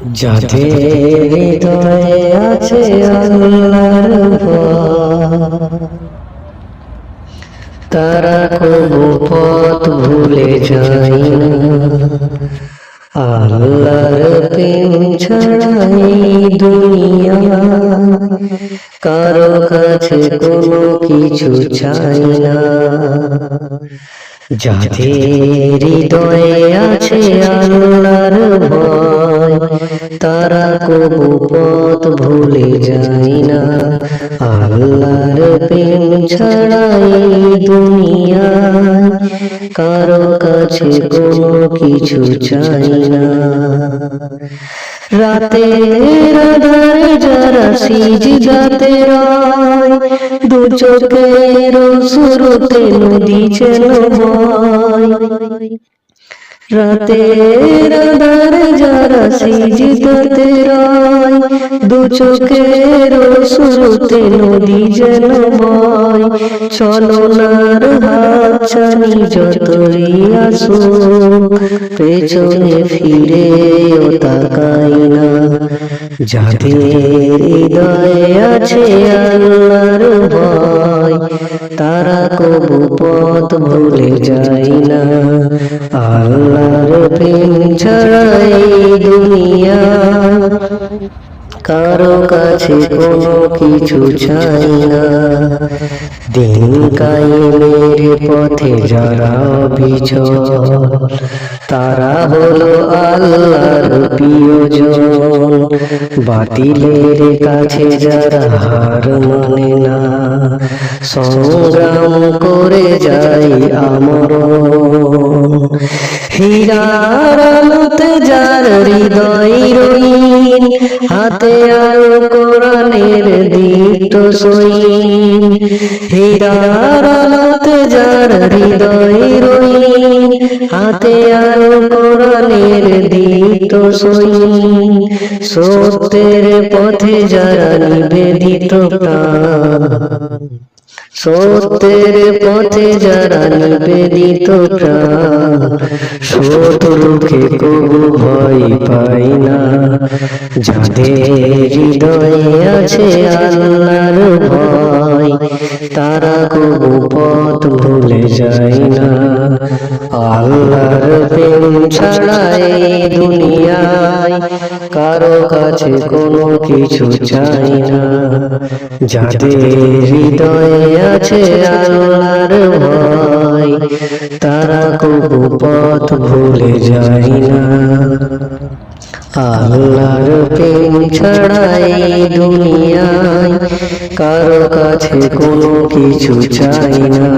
যাদের হৃদয়ে আছে আল্লাহর তারা কবু পথ ভুলে যায় আল্লাহর প্রেম ছাড়াই দুনিয়া। কারও কাছে কোনো কিছু চাই না। যাদের হৃদয়ে আছে আল্লাহর ভয়, তারা কবু পথ ভুলে যায় না। আল্লাহর প্রেম ছাড়াই দুনিয়ায় কারও কাছে কোনো কিছু চাই না। রাতের আধারে যারা সিজদাতে রয় চোখের সুরতে নদী যেন রাতের আধারে যারা সিজদাতে রয় দু চোখের সুরতে নদী যেন বয়। চলনার হাত চানি যতই আসুক, পেছনে ফিরে তাকাই না। যাদের আছে আল্লাহর ভয় তারা কবু পথ ভুলে যায় না। আল্লাহর প্রেম ছাড়াই দুনিয়া কারও কাছে কোনো কিছু চাই না। দিন কায়েমের পথে যারা বিচল তারা হলো আল্লাহর প্রিয়জন বাতিলের কাছে যারা হার মানে না, সংগ্রাম করে যাই আমর হীরার যার হৃদয় রঙিন, হাতে আলো কোরআনের দীপ্ত সই হীরার যার হৃদয় রঙিন হাতে আলো কোরআনের দীপ্ত সই। সত্যের পথে যারা নিবেদিত প্রাণ। সত্যের পথে যারা নিবেদিত প্রাণ। শত্রুকে কবু ভয় পাই না। যাদের হৃদয়ে আছে আল্লাহর ভয়। তারা কবু পথ ভুলে যায় না। আল্লাহর প্রেম ছাড়াই দুনিয়ায় কারও কাছে কোনো কিছু চাই না। যাদের হৃদয়ে আছে আল্লাহর ভয়, তারা কবু পথ ভুলে যায় না। আল্লাহর প্রেম ছাড়াই দুনিয়ায় কারও কাছে কোনো কিছু চাই না।